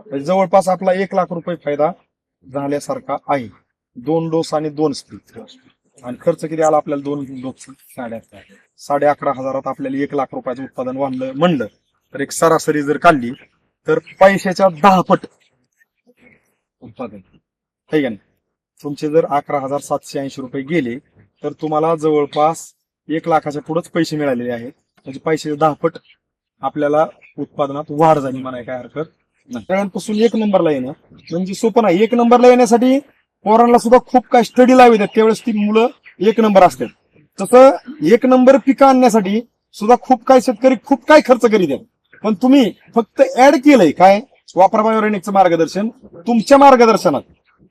म्हणजे जवळपास आपला एक लाख रुपये फायदा झाल्यासारखा आहे. दोन डोस आणि दोन स्त्री आणि खर्च किती आला आपल्याला? दोन डोस. साडे अकरा. साडे अकरा हजारात आपल्याला एक लाख रुपयाचं उत्पादन वाढलं म्हणलं. तर एक सरासरी जर काढली तर पैशाच्या दहा पट उत्पादन. ठीक आहे तुमचे जर अकरा हजार सातशे ऐंशी रुपये गेले तर तुम्हाला जवळपास एक लाखाच्या पुढेच पैसे मिळालेले आहेत. म्हणजे पैशाचे दहा पट आपल्याला उत्पादनात वाढ झाली म्हणाय काय हरकत? नाही पासून एक नंबरला येणं. म्हणजे सोपं नाही. एक नंबरला येण्यासाठी पोरांना सुद्धा खूप काय स्टडी लावी देत त्यावेळेस ती मुलं एक नंबर असतात. तसं एक नंबर पिकं आणण्यासाठी सुद्धा खूप काय शेतकरी खूप काय खर्च करीत आहेत. पण तुम्ही फक्त ऍड केलंय. काय? वापरा बायोरेनिकचं मार्गदर्शन. तुमच्या मार्गदर्शनात.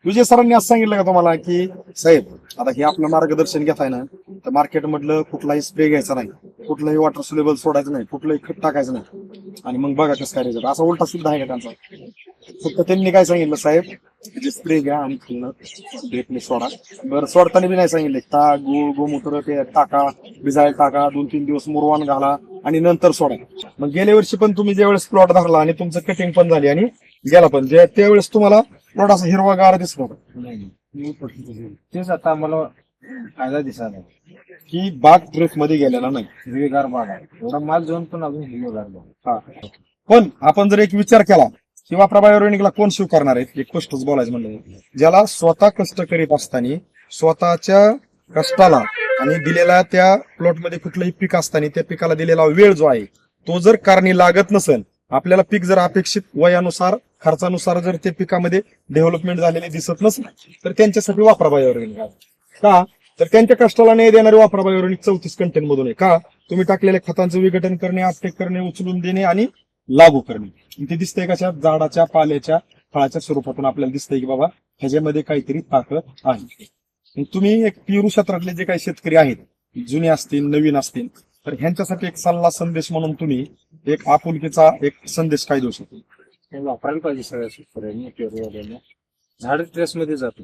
विजय सरांनी असं सांगितलं का तुम्हाला की साहेब आता हे आपलं मार्गदर्शन घेताय ना तर मार्केटमधलं कुठलाही स्प्रे घ्यायचा नाही कुठलंही वॉटर सुलेबल सोडायचं नाही कुठलंही खत टाकायचं नाही. आणि मग बघा कसं करायचं असा उलटा सुद्धा आहे का त्यांचा? फक्त त्यांनी काय सांगितलं साहेब जे स्प्रे घ्या आणि खाल्लं ड्रिपने सोडा. बरं सोडताना बी नाही सांगितलं. ताक गुळ गोमूत्र ते टाका भिजायला टाका दोन तीन दिवस मुरवान घाला आणि नंतर सोडा. मग गेल्या वर्षी पण तुम्ही ज्यावेळेस प्लॉट धरला आणि तुमचं कटिंग पण झाली आणि गेला पण. त्यावेळेस तुम्हाला प्लॉट असा हिरवागार दिसत. तेच आता आम्हाला फायदा दिसायला की बाग ट्रेस मध्ये गेलेला नाही. हिरवीगार बाग आहे. एवढा माल जाऊन पण अजून हिरवीगार बाग हा. पण आपण जर एक विचार केला किंवा प्रभायोनिकला कोण स्वीकारणार आहेत एक गोष्टच बोलायचं म्हणलं ज्याला स्वतः कष्ट करीत असताना स्वतःच्या कष्टाला आणि दिलेल्या त्या प्लॉटमध्ये कुठलंही पीक असताना त्या पिकाला दिलेला वेळ जो आहे तो जर कारणी लागत नसेल आपल्याला पीक जर अपेक्षित वयानुसार खर्चानुसार जर ते पिकामध्ये डेव्हलपमेंट झालेले दिसत नसेल तर त्यांच्यासाठी वापरा बायोरेनिक का? तर त्यांच्या कष्टाला नाही देणारे वापरा बायोरेनिक चौतीस कंटेंट मधून आहे. का? तुम्ही टाकलेल्या खतांचं विघटन करणे अपटेक करणे उचलून देणे आणि लागू करणे. ते दिसतंय कशा झाडाच्या पाल्याच्या फळाच्या स्वरूपातून आपल्याला दिसतंय की बाबा ह्याच्यामध्ये काहीतरी ताकद आहे. तुम्ही एक पिरू क्षेत्रातले जे काही शेतकरी आहेत जुने असतील नवीन असतील तर ह्यांच्यासाठी एक सल्ला संदेश म्हणून तुम्ही एक आपुलकीचा एक संदेश काय देऊ शकतो? हे वापरायला पाहिजे सगळ्या शेतकऱ्यांनी पेरूवाल्यांनी झाड ट्रेस मध्ये जातो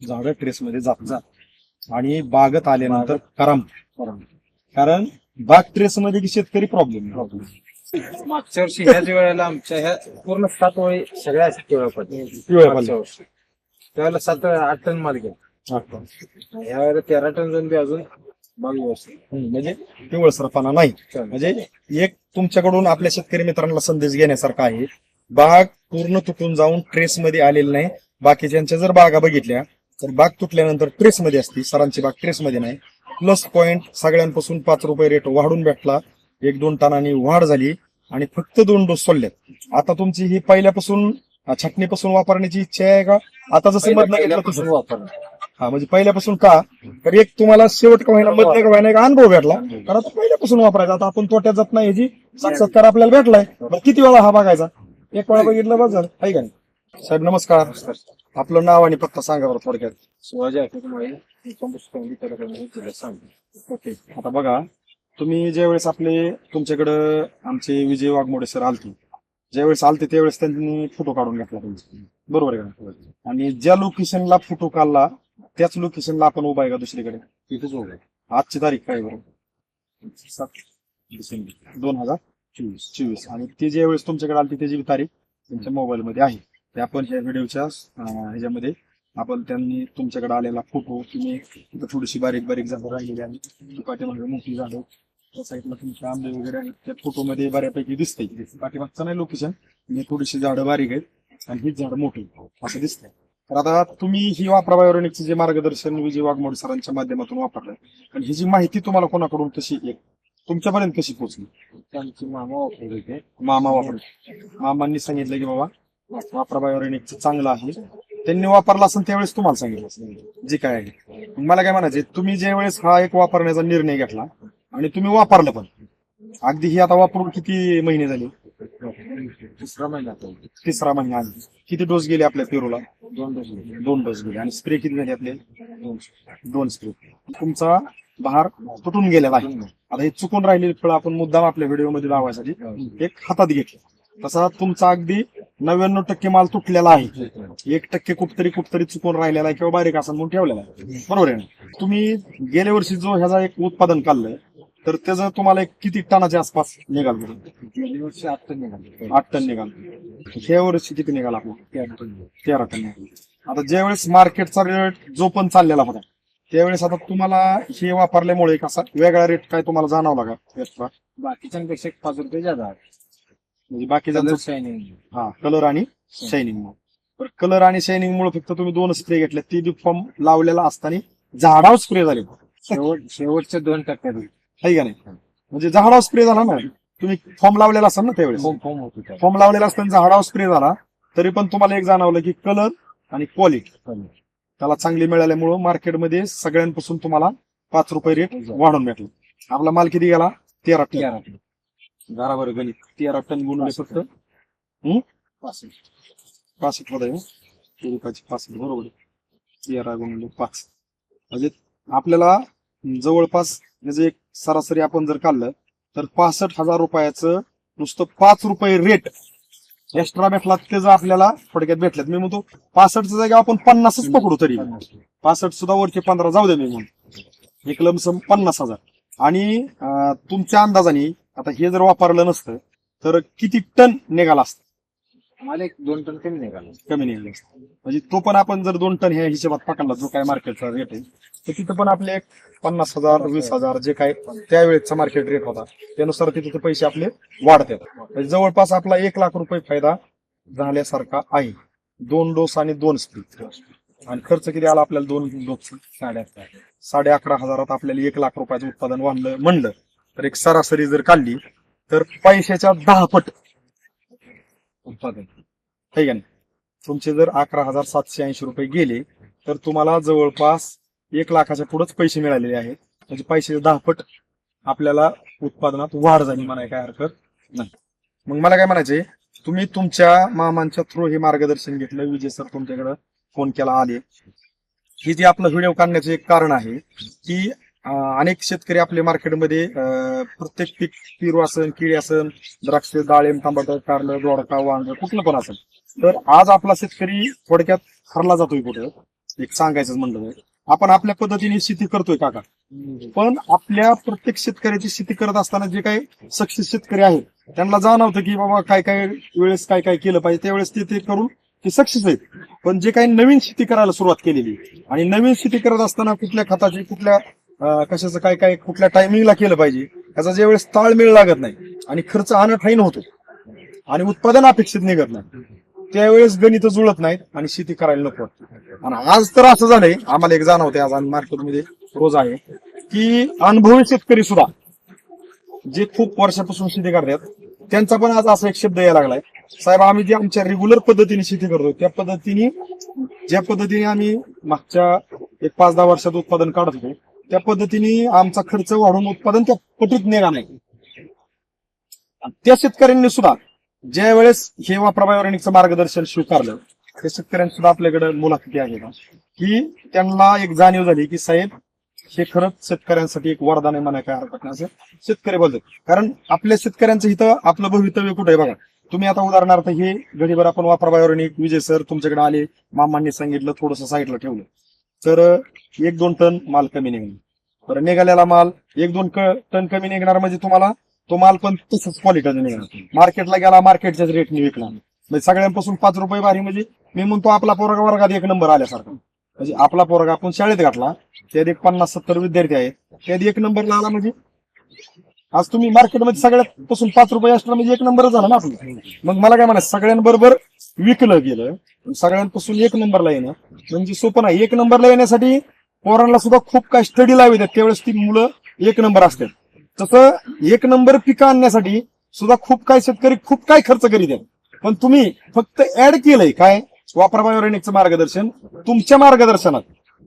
झाडं ट्रेसमध्ये जात जात आणि बागत आल्यानंतर करम. कारण बाग ट्रेसमध्ये की शेतकरी प्रॉब्लेम मागच्या वर्षी ह्याच वेळेला आमच्या ह्या पूर्ण सात वळी सगळ्या पिवळ्या पडल्या त्यावेळेला सात आठ टन माल गेला. ह्या वेळेला तेरा टन जाऊन बी अजून बाग व्यवस्थित म्हणजे पिवळसरपणा नाही. म्हणजे एक तुमच्याकडून आपल्या शेतकरी मित्रांना संदेश घेण्यासारखा आहे. बाग पूर्ण तुटून जाऊन ट्रेस मध्ये आलेली नाही. बाकीच्यांच्या जर बागा बघितल्या तर बाग तुटल्यानंतर ट्रेस मध्ये असती. सरांची बाग ट्रेस मध्ये नाही. प्लस पॉइंट सगळ्यांपासून पाच रुपये रेट वाढून भेटला. एक दोन टनांनी वाढ झाली आणि फक्त दोन डोस सोडल्यात आता तुमची ही पहिल्यापासून छटणीपासून वापरण्याची इच्छा आहे का? आता जसं घेतलं पहिल्यापासून तसं वापरलं हा म्हणजे पहिल्यापासून का? तर एक तुम्हाला शेवट का व्हायला मधनं का व्हायला एक अनुभव भेटला. तर आता पहिल्यापासून वापरायचा. आता आपण तोट्यात जात नाही ह्याची साक्षात्कार आपल्याला भेटलाय. बरं किती वेळा हा बघायचा? एक वेळा बघितलं बस झालं. आहे का नाही? साहेब नमस्कार. आपलं नाव आणि पत्ता सांगा बरं थोडक्यात. शिवाजी ओके आता बघा तुम्ही ज्यावेळेस आपले तुमच्याकडं आमचे विजय वाघमोडे सर आलते ज्यावेळेस आलते त्यावेळेस त्यांनी फोटो काढून घेतला तुमचा. बरोबर आहे का आणि ज्या लोकेशनला फोटो काढला त्याच लोकेशनला आपण उभा आहे का दुसरीकडे? तिथेच उभं आहे. आजची तारीख काय डिसेंबर दोन हजार चोवीस. चोवीस. आणि ती ज्या वेळेस तुमच्याकडे आली त्याची तारीख तुमच्या मोबाईल मध्ये आहे. ते आपण ह्या व्हिडिओच्या ह्याच्यामध्ये आपण त्यांनी तुमच्याकडे आलेला फोटो तुम्ही थोडीशी बारीक बारीक झाडं राहिलेली आणि ती पाठीमागे मोठी झाडं त्या साईडला तुमचे आंबे वगैरे आहेत. त्या फोटोमध्ये बऱ्यापैकी दिसतंय. पाठीमागचं नाही लोकेशन थोडीशी झाडं बारीक आहेत आणि हीच झाडं मोठी असं दिसतंय. तर आता तुम्ही ही वापरा बायोरेनिकचं जे मार्गदर्शन विजय वाघमोडे सरांच्या माध्यमातून वापरलं आणि ही जी माहिती तुम्हाला कोणाकडून कशी एक तुमच्यापर्यंत कशी पोहोचली? आमची मामा वापरत होते. मामा वापर मामांनी सांगितलं की बाबा वापरा बायोरेनिकचं चांगलं आहे. त्यांनी वापरला असेल त्यावेळेस तुम्हाला सांगितलं जे काय आहे. मला काय म्हणायचे तुम्ही ज्या वेळेस हा एक वापरण्याचा निर्णय घेतला आणि तुम्ही वापरलं पण अगदी ही आता वापरून किती महिने झाले? महिना तिसरा महिना किती डोस गेले आपल्या पेरूला? दोन डोस घेतले. दोन डोस गेले. आणि स्प्रे किती झाले आपले? दोन स्प्रे. तुमचा बहार तुटून गेलेला आहे. आता हे चुकून राहिलेले फळ आपण मुद्दाम आपल्या व्हिडिओमध्ये लावायसाठी एक हातात घेतलं. तसा तुमचा अगदी नव्याण्णव टक्के माल तुटलेला आहे. एक टक्के कुठतरी कुठतरी चुकून राहिलेला आहे किंवा बारीक असं म्हणून ठेवलेला आहे. बरोबर आहे ना? तुम्ही गेल्या वर्षी जो ह्याचा एक उत्पादन काढलंय तर त्याचं तुम्हाला एक किती टनाच्या आसपास निघाल वर्षी आठ टन निघाले. आठ टन निघाल ह्या वर्षी किती निघाल आपला? तेरा टन निघाल. आता ज्यावेळेस मार्केटचा रेट जो पण चाललेला होता त्यावेळेस आता तुम्हाला हे वापरल्यामुळे कसा वेगळा रेट काय तुम्हाला जाणवला का? एक्स्ट्रा बाकीच्यांपेक्षा एक पाच रुपये जादा म्हणजे बाकीचा कलर शायनिंग हा कलर आणि शायनिंग कलर आणि शायनिंग मुळे फक्त तुम्ही दोन स्प्रे घेतले ती फॉर्म लावलेला असताना झाडावर स्प्रे झाले. शेवट शेवटच्या दोन टक्क्यात आहे का नाही? म्हणजे झाडावर स्प्रे झाला ना? तुम्ही फॉर्म लावलेला असाल ना त्यावेळेस? होत फॉर्म लावलेला असताना झाडावर स्प्रे झाला तरी पण तुम्हाला एक जाणवलं की कलर आणि क्वालिटी त्याला चांगली मिळाल्यामुळं मार्केटमध्ये सगळ्यांपासून तुम्हाला पाच रुपये रेट वाढून भेटला. आपला माल किती गेला? तेरा टन. तेरा बरोबर गणित. तेरा टन गुणले फक्त. पासष्ट. पासष्ट. मध्ये पासष्ट. बरोबर आहे. तेरा गुणले पाच. म्हणजे आपल्याला जवळपास म्हणजे एक सरासरी आपण जर काढलं तर पासष्ट हजार रुपयाचं नुसतं पाच रुपये रेट एक्स्ट्रा भेटला त्याचं आपल्याला थोडक्यात भेटल्यात मी म्हणतो पासष्टच्या जागी आपण पन्नासच पकडू तरी. पासष्ट सुद्धा वरचे पंधरा जाऊ दे मी म्हणून एक लमसम पन्नास हजार. आणि तुमच्या अंदाजाने आता हे जर वापरलं नसतं तर किती टन निघाला असतं? मला एक दोन टन कमी निघाला कमी निघाले म्हणजे तो पण आपण जर दोन टन ह्या हिशोबात पकडला जो काय मार्केटचा रेट आहे तर तिथं पण आपले एक पन्नास हजार वीस हजार जे काय त्यावेळेचा मार्केट रेट होता त्यानुसार तिथे ते पैसे आपले वाढतात. म्हणजे जवळपास आपला एक लाख रुपये फायदा झाल्यासारखा आहे. दोन डोस आणि दोन स्पीड आणि खर्च किती आला आपल्याला? दोन डोस. साडे अकरा. साडे अकरा हजारात आपल्याला एक लाख रुपयाचं उत्पादन वाढलं म्हणलं. तर एक सरासरी जर काढली तर पैशाच्या दहा पट उत्पादन. ठीक का नाही? तुमचे जर अकरा हजार सातशे ऐंशी रुपये गेले तर तुम्हाला जवळपास एक लाखाच्या पुढेच पैसे मिळालेले आहेत. म्हणजे पैशाचे दहा पट आपल्याला उत्पादनात वाढ झाली म्हणाय काय हरकत नाही. मग मला काय म्हणायचे तुम्ही तुमच्या मामांच्या थ्रू हे मार्गदर्शन घेतलं विजय सर तुमच्याकडे फोन केला आले. हे जे आपलं व्हिडिओ काढण्याचं एक कारण आहे की अनेक शेतकरी आपल्या मार्केटमध्ये प्रत्येक पीक पेरू असन केळी असन द्राक्ष डाळिंब टमाटर कारलं दोडका वांग कुठलं पण असेल तर आज आपला शेतकरी थोडक्यात हरला जातोय कुठं? एक सांगायचं म्हणलं आपण आपल्या पद्धतीने शेती करतोय काका. पण आपल्या प्रत्येक शेतकऱ्याची शेती करत असताना जे काही सक्सेस शेतकरी आहेत त्यांना जाणवतं की बाबा काय काय वेळेस काय काय केलं पाहिजे त्यावेळेस ते ते करून ते सक्सेस आहेत. पण जे काही नवीन शेती करायला सुरुवात केलेली आणि नवीन शेती करत असताना कुठल्या खताची कुठल्या कशाचं काय काय कुठल्या टायमिंगला केलं पाहिजे याचा ज्यावेळेस ताळमेळ लागत नाही आणि खर्च अनठाईन होतो आणि उत्पादन अपेक्षित निघत नाही त्यावेळेस गणित जुळत नाहीत आणि शेती करायला नको आणि आज तर असं झालंय आम्हाला एक जाणवते आज मार्केटमध्ये रोज आहे की अनुभवी शेतकरी सुद्धा जे खूप वर्षापासून शेती करतात त्यांचा पण आज असा एक शब्द यायला लागलाय साहेब आम्ही जे आमच्या रेग्युलर पद्धतीने शेती करतो त्या पद्धतीने ज्या पद्धतीने आम्ही मागच्या एक पाच दहा वर्षात उत्पादन काढत होतो त्या पद्धतीने आमचा खर्च वाढून उत्पादन त्या पटीत निघा नाही. त्या शेतकऱ्यांनी सुद्धा ज्या वेळेस हे वापराबायोरेनिकचं मार्गदर्शन स्वीकारलं त्या शेतकऱ्यांनी सुद्धा आपल्याकडे मुलाखती आहे ना की त्यांना एक जाणीव झाली की साहेब हे खरंच शेतकऱ्यांसाठी एक वरदान आहे म्हणा काय हरकत नाही. असं शेतकरी बोलतात. कारण आपल्या शेतकऱ्यांचं इथं आपलं भवितव्य कुठे आहे बघा. तुम्ही आता उदाहरणार्थ हे घडीभर आपण वापराबायोरेनिक विजय सर तुमच्याकडे आले मामांनी सांगितलं थोडंसं साईडला ठेवलं. तर एक दोन टन माल कमी निघाला बरं निघालेला माल एक दोन क- टन कमी निघणार म्हणजे तुम्हाला तो माल पण तसंच क्वालिटीचा निघणार. मार्केटला गेला मार्केटच्याच रेटने विकला म्हणजे सगळ्यांपासून पाच रुपये भारी म्हणजे मी म्हणतो आपला पोरगा वर्गात एक नंबर आल्यासारखा. म्हणजे आपला पोरगा आपण शाळेत घातला त्यात एक पन्नास सत्तर विद्यार्थी आहेत त्यात एक नंबरला आला म्हणजे आज तुम्ही मार्केटमध्ये सगळ्यात पासून पाच रुपये असणार म्हणजे एक नंबर झाला ना आपलं. मग मला काय म्हणायचं सगळ्यांबरोबर विकलं गेलं सगळ्यांपासून एक नंबरला येणं म्हणजे सोपं नाही. एक नंबरला येण्यासाठी पोरांना सुद्धा खूप काय स्टडी लावी देत त्यावेळेस ती मुलं एक नंबर असतात. तसं एक नंबर पिकं आणण्यासाठी सुद्धा खूप काय शेतकरी खूप काय खर्च करीत आहेत. पण तुम्ही फक्त ऍड केलंय. काय? वापराबायोरेनिकचं मार्गदर्शन. तुमच्या मार्गदर्शनात.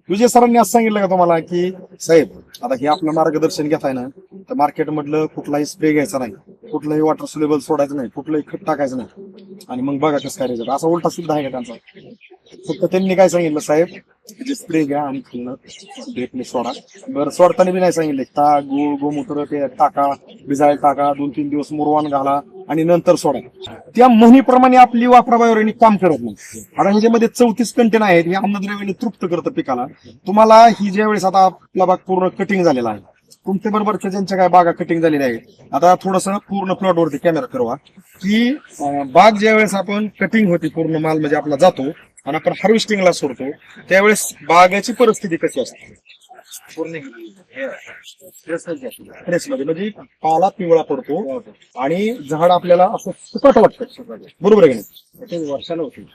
विजय सरांनी असं सांगितलं का तुम्हाला की साहेब आता हे आपलं मार्गदर्शन घेताय ना तर मार्केटमधलं कुठलाही स्प्रे घ्यायचा नाही कुठलंही वॉटर सुलेबल सोडायचं नाही कुठलंही खत टाकायचं नाही. आणि मग बघा कसं काय असा उलटा सुद्धा आहे का त्यांचा? फक्त त्यांनी काय सांगितलं साहेब जे स्प्रे घ्या आणि खाल्लं ड्रेपने सोडा. बरं सोडताना बी नाही सांगितलं. ताक गुळ गोमूत्र ते टाका भिजायला टाका दोन तीन दिवस मुरवान घाला. आणि नंतर सोडा. त्या म्हणीप्रमाणे आपली वापराबायोरेनिक काम करत नाही. आता ह्याच्यामध्ये चौतीस कंटेन आहेत. हे अन्नद्रव्याने तृप्त करतं पिकाला. तुम्हाला ही ज्या वेळेस आता आपला भाग पूर्ण कटिंग झालेला आहे तुमच्या बरोबरच्या ज्यांच्या काय बागा कटिंग झालेल्या आहेत आता थोडंसं पूर्ण प्लॉटवरती कॅमेरा करवा की बाग ज्या वेळेस आपण कटिंग होती पूर्ण माल म्हणजे आपला जातो आणि आपण हार्वेस्टिंगला सोडतो त्यावेळेस बागाची परिस्थिती कशी असते? म्हणजे पाला पिवळा पडतो आणि झाड आपल्याला असं सुकट वाटतं. बरोबर आहे का वर्षाला होते.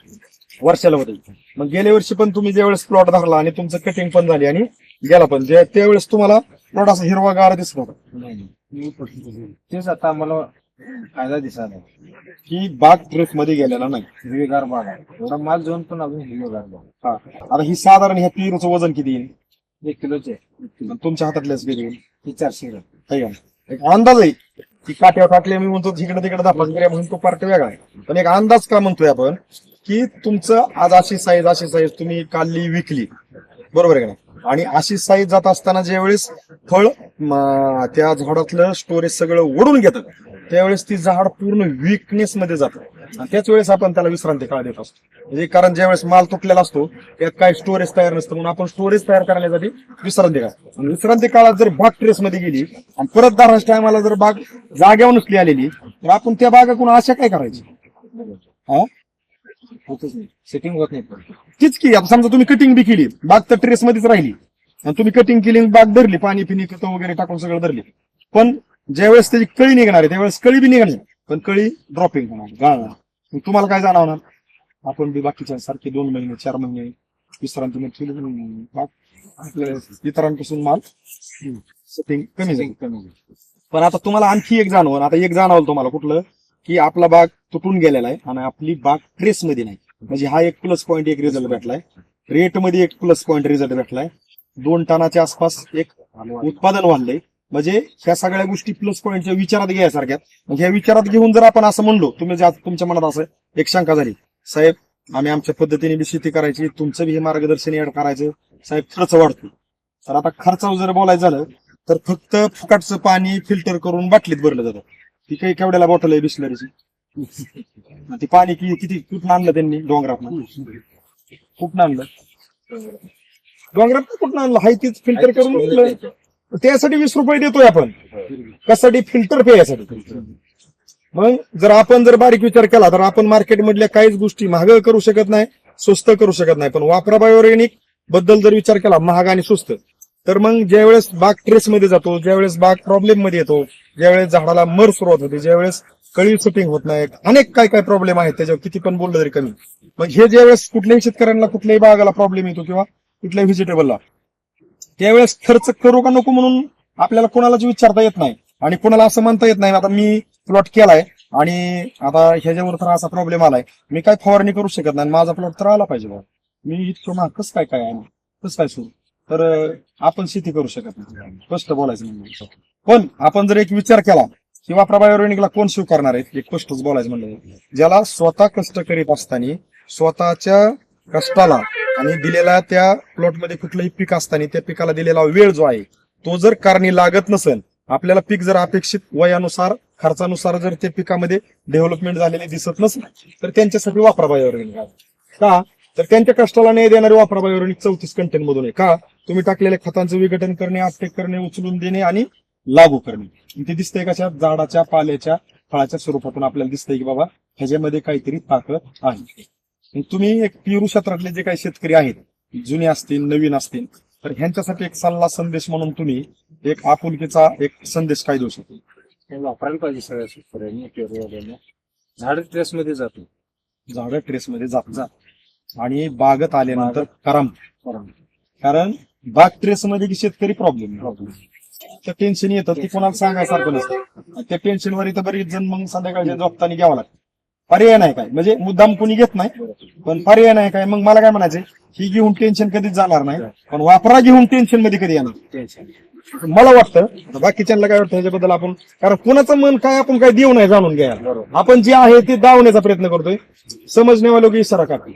वर्षाला होते. मग गेल्या वर्षी पण तुम्ही ज्यावेळेस प्लॉट धरला आणि तुमचं कटिंग पण झाली आणि गेला पण त्यावेळेस तुम्हाला प्लॉट असा हिरवागार दिसत होता. तेच आता आम्हाला फायदा दिसायला की बाग ट्रेस मध्ये गेलेला नाही. हिरवीगार बाग आहे. माल जाऊन पण अजून हिरवीगार बाग हा. आता ही साधारण ह्या पेरूचं वजन किती येईल? एक किलोचे. तुमच्या हातातल्याच किती येईल. ही चारशे ग्राम का? एक अंदाज आहे. की काट्यावर टाकले मी म्हणतो इकडे तिकडे दाखवत गेल्या म्हणून तो पार्ट वेगळा आहे. पण एक अंदाज का म्हणतोय आपण की तुमचं आज अशी साईज अशी साईज तुम्ही काढली विकली. बरोबर आहे का नाही? आणि अशी साईज जात असताना ज्यावेळेस फळ त्या झाडातलं स्टोरेज सगळं ओढून घेतं त्यावेळेस ती झाड पूर्ण विकनेस मध्ये जातं. त्याच वेळेस आपण त्याला विश्रांती काळ देत असतो. म्हणजे कारण ज्यावेळेस माल तुटलेला असतो त्यात काय स्टोरेज तयार नसतं म्हणून आपण स्टोरेज तयार करण्यासाठी विश्रांती काळ आणि विश्रांती काळात जर बाग ट्रेस मध्ये गेली आणि परत दराच टायमाला जर बाग जाग्यावर नसली आलेली तर आपण त्या बागाकडून आशा काय करायची? हा? सेटिंग होत नाही पण. तीच की आता समजा तुम्ही कटिंग बी केली बाग तर ट्रेस मध्येच राहिली. आणि तुम्ही कटिंग केली आणि बाग धरली पाणी पिणी खतं वगैरे टाकून सगळं धरली. पण ज्यावेळेस त्याची कळी निघणार आहे त्यावेळेस कळी बी निघणार पण कळी ड्रॉपिंग होणार गाळणार. मग तुम्हाला काय जाणवणार? आपण बी बाकीच्या सारखे दोन महिने चार महिने विश्रांती मध्ये केली म्हणून बाग इतरांपासून माल सेटिंग कमी जाईल. पण आता तुम्हाला आणखी एक जाणवल आता एक जाणवलं तुम्हाला कुठलं? की आपला बाग तुटून गेलेला आहे आणि आपली बाग ट्रेस मध्ये नाही. म्हणजे हा एक प्लस पॉईंट एक रिझल्ट भेटलाय. रेटमध्ये एक प्लस पॉईंट रिझल्ट भेटलाय. दोन टनाच्या आसपास एक उत्पादन वाढलंय. म्हणजे ह्या सगळ्या गोष्टी प्लस पॉईंटच्या विचारात घ्यायसारख्यात. मग ह्या विचारात घेऊन जर आपण असं म्हणलो तुम्ही जे आज तुमच्या मनात असं एक शंका झाली साहेब आम्ही आमच्या पद्धतीने बी शेती करायची तुमचं बी हे मार्गदर्शन ऍड करायचं साहेब खर्च वाढतो. तर आता खर्चावर जर बोलायचं झालं तर फक्त फुकाटचं पाणी फिल्टर करून बाटलीत भरलं जातं. ती काही केवढ्याला बॉटल आहे बिस्लरीची ती. पाणी कि- किती कुठं आणलं त्यांनी? डोंगरात कुठं आणलं? डोंगरात कुठं आणलं? हाय तीच फिल्टर करून आणलं. त्यासाठी वीस रुपये देतोय आपण. कशासाठी? फिल्टर पेयासाठी मग जर आपण जर बारीक विचार केला तर आपण मार्केट मधल्या काहीच गोष्टी महाग करू शकत नाही स्वस्त करू शकत नाही. पण वापरा बायोरेनिकबद्दल जर विचार केला महाग आणि स्वस्त तर मग ज्यावेळेस बाग ट्रेसमध्ये जातो ज्यावेळेस बाग प्रॉब्लेममध्ये येतो ज्यावेळेस झाडाला मर सुरुवात होते ज्यावेळेस कळी सुटिंग होत नाही अनेक काय काय प्रॉब्लेम आहेत त्याच्यावर किती पण बोललं तरी कमी. मग हे ज्यावेळेस कुठल्याही शेतकऱ्यांना कुठल्याही बागाला प्रॉब्लेम येतो किंवा कुठल्याही व्हेजिटेबलला त्यावेळेस खर्च करू का नको म्हणून आपल्याला कोणालाच विचारता येत नाही. आणि कोणाला असं म्हणता येत नाही आता मी प्लॉट केलाय आणि आता ह्याच्यावर तर असा प्रॉब्लेम आलाय. मी काय फवारणी करू शकत नाही माझा प्लॉट तर आला पाहिजे बा मी इतकं महाग कसं काय काय आहे? कसं काय सुरू? तर आपण शेती करू शकत नाही. स्पष्ट बोलायचं म्हणजे पण आपण जर एक विचार केला किंवा प्रभाविकला कोण स्वीकारणार आहे? एक स्पष्टच बोलायचं म्हणलं ज्याला स्वतः कष्ट करीत असताना स्वतःच्या कष्टाला आणि दिलेल्या त्या प्लॉटमध्ये कुठलंही पीक असताना त्या पिकाला दिलेला वेळ जो आहे तो जर कारणी लागत नसेल आपल्याला पीक जर अपेक्षित वयानुसार खर्चानुसार जर त्या पिकामध्ये डेव्हलपमेंट झालेले दिसत नसेल तर त्यांच्यासाठी वापरा ऑर्गॅनिक का? तर त्यांच्या कष्टाला न्याय देणारे वापरा ऑर्गॅनिक चौतीस कंटेंट मधून आहे. का? तुम्ही टाकलेल्या खतांचं विघटन करणे आपटेक करणे उचलून देणे आणि लागू करणे. ते दिसतंय कशा? झाडाच्या पाल्याच्या फळाच्या स्वरूपातून आपल्याला दिसतंय की बाबा ह्याच्यामध्ये काहीतरी ताकद आहे. तुम्ही एक पेरू क्षेत्रातले जे काही शेतकरी आहेत जुने असतील नवीन असतील तर ह्यांच्यासाठी एक सल्ला संदेश म्हणून तुम्ही एक आपुलकीचा एक संदेश काय देऊ शकतो? वापरायला पाहिजे सगळ्या शेतकऱ्यांनी पेरूवाल्यांनी. झाड ट्रेस मध्ये जातो झाडं ट्रेसमध्ये जात जात आणि बागत आल्यानंतर करम. कारण बाग ट्रेसमध्ये की शेतकरी प्रॉब्लेम त्या टेन्शन येतं ते कोणाला सांगायसारखं नसतं. त्या टेन्शनवर इथं बरीच जण मग संध्याकाळच्या झोपताना घ्यावं लागतं. पर्याय नाही काय. म्हणजे मुद्दाम कोणी घेत नाही पण पर्याय नाही काय. मग मला काय म्हणायचं ही घेऊन टेन्शन कधीच जाणार नाही. पण वापरा घेऊन टेन्शनमध्ये कधी येणार? मला वाटतं बाकीच्यांना काय वाटतं ह्याच्याबद्दल आपण कारण कुणाचं मन काय आपण काय देऊ नाही जाणून घ्या आपण जे आहे ते दावण्याचा प्रयत्न करतोय. समजण्यावा लोक इशारा करतो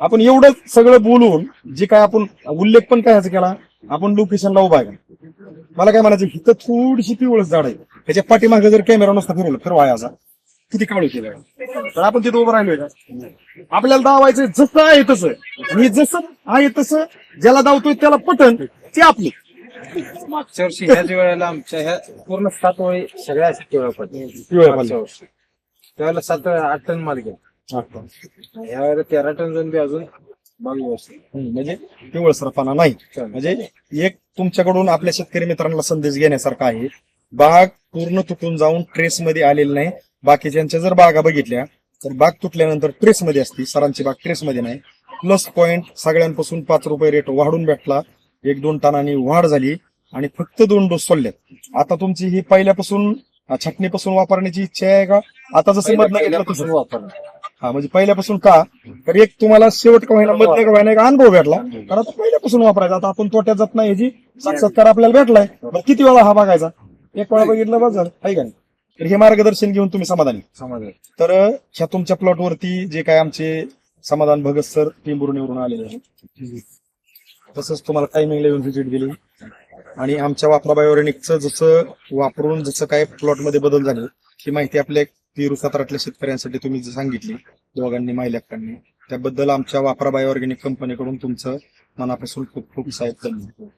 आपण एवढं सगळं बोलून जे काय आपण उल्लेख पण काय केला आपण लोकेशनला उभा आहे. मला काय म्हणायचं इथं थोडीशी पिवळच झाड आहे. त्याच्या पाठीमागे जर कॅमेरा नसता फिरवला फिरवा असा किती काळू केलं तर आपण तिथे उभं राहिलोय का? आपल्याला दावायचं जसं आहे तसं. आणि जसं आहे तसं ज्याला दावतोय त्याला पटन ते आपली. मागच्या वर्षी ह्याच वेळेला आमच्या ह्या पूर्ण सात वळी सगळ्या पिवळ्या पडल्या. पिवळ्या त्यावेळेला सात आठ टन माल गेला. पडल्या. या वेळेला तेरा टन जाऊन बी अजून म्हणजे पिवळसरपणा नाही. म्हणजे एक तुमच्याकडून आपल्या शेतकरी मित्रांना संदेश घेण्यासारखा आहे. बाग पूर्ण तुटून जाऊन ट्रेस मध्ये आलेली नाही. बाकीच्यांच्या जर बागा बघितल्या तर बाग तुटल्यानंतर ट्रेस मध्ये असती. सरांची बाग ट्रेस मध्ये नाही. प्लस पॉइंट सगळ्यांपासून पाच रुपये रेट वाढून भेटला. एक दोन टनांनी वाढ झाली आणि फक्त दोन डोस सोडलेत. आता तुमची ही पहिल्यापासून छटणीपासून वापरण्याची इच्छा आहे का? आता जसं तसं. वापरलं हा म्हणजे पहिल्यापासून का? तर एक तुम्हाला शेवट का व्हायना मधनं का एक अनुभव भेटला. तर आता पहिल्यापासून वापरायचा. आता आपण तोट्यात जात नाही ह्याची साक्षात्कार आपल्याला भेटलाय. बरं किती वेळा हा बघायचा? एक वेळा बघितलं बस झालं. आहे का नाही? तर हे मार्गदर्शन घेऊन तुम्ही समाधानी. समजलं तर ह्या तुमच्या प्लॉट वरती जे काय आमचे समाधान भगत सर टिंबुर्णीवरून आलेले आहेत. तसंच तुम्हाला टायमिंगला येऊन व्हिजिट दिली. आणि आमच्या वापराबाई ऑर्गॅनिकचं जसं वापरून जसं काय प्लॉटमध्ये बदल झाले ही माहिती आपल्या पेरू सातारातल्या शेतकऱ्यांसाठी तुम्ही जे सांगितली दोघांनी माहिल्याकडनी त्याबद्दल आमच्या वापराबाई ऑर्गॅनिक कंपनीकडून तुमचं मनापासून खूप खूप साहेब धन्यवाद.